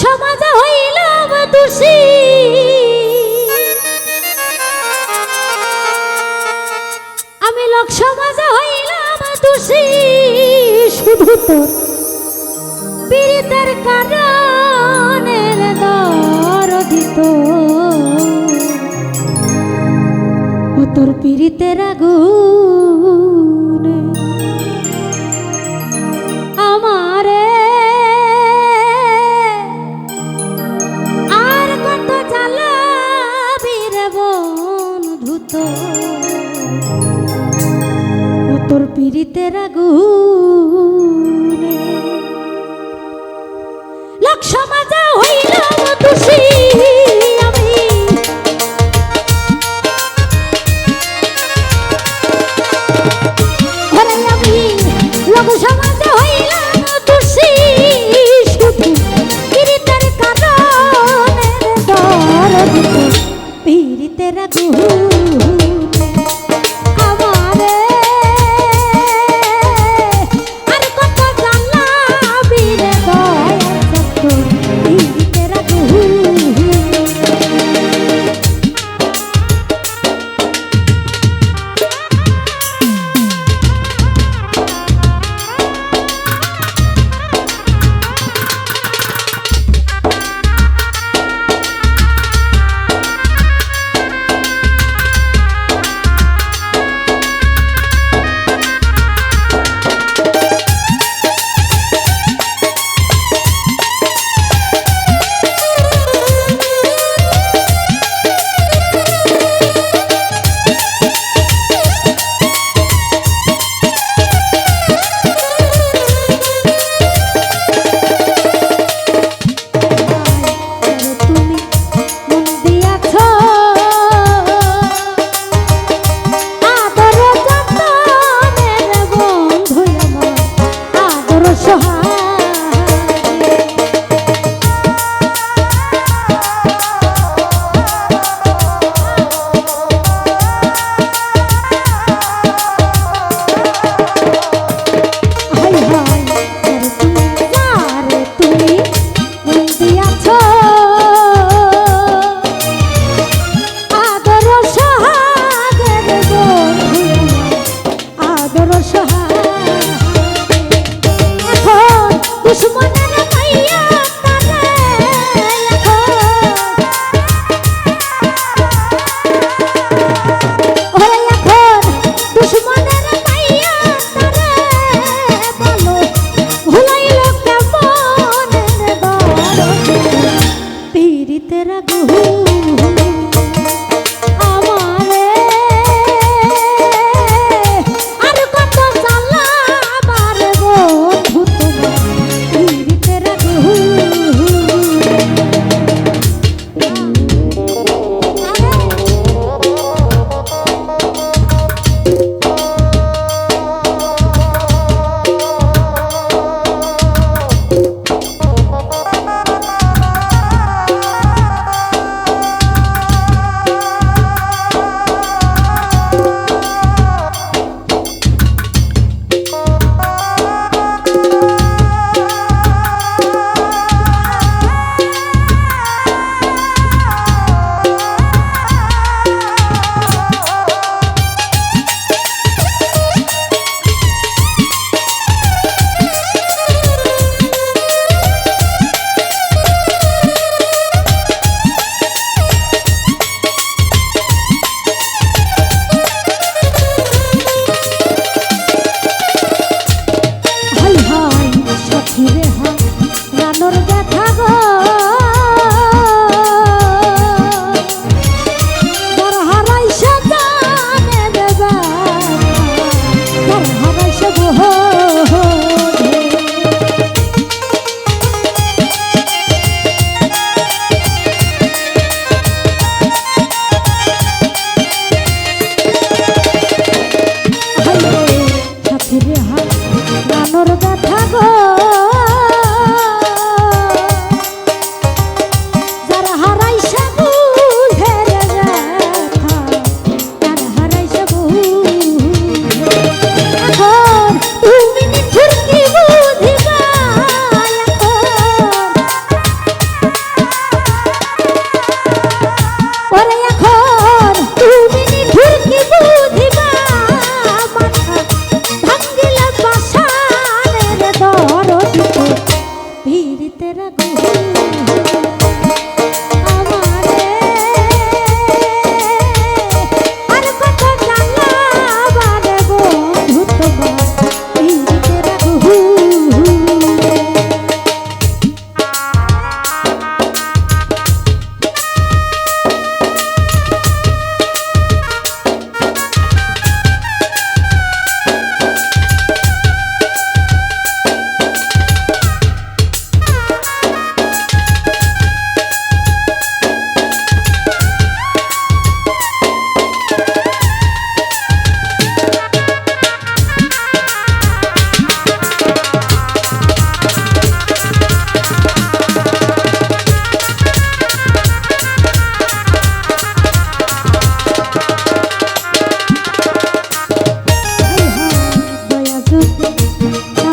সমাজ হইলাম দোষী। আমি লোক সমাজ হইলাম দোষী। শুধু তোর পীড়িতের কারণের দরদিত তোর পীড়িতের আগুন। সমাজা হইলাম দোষী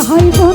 হয়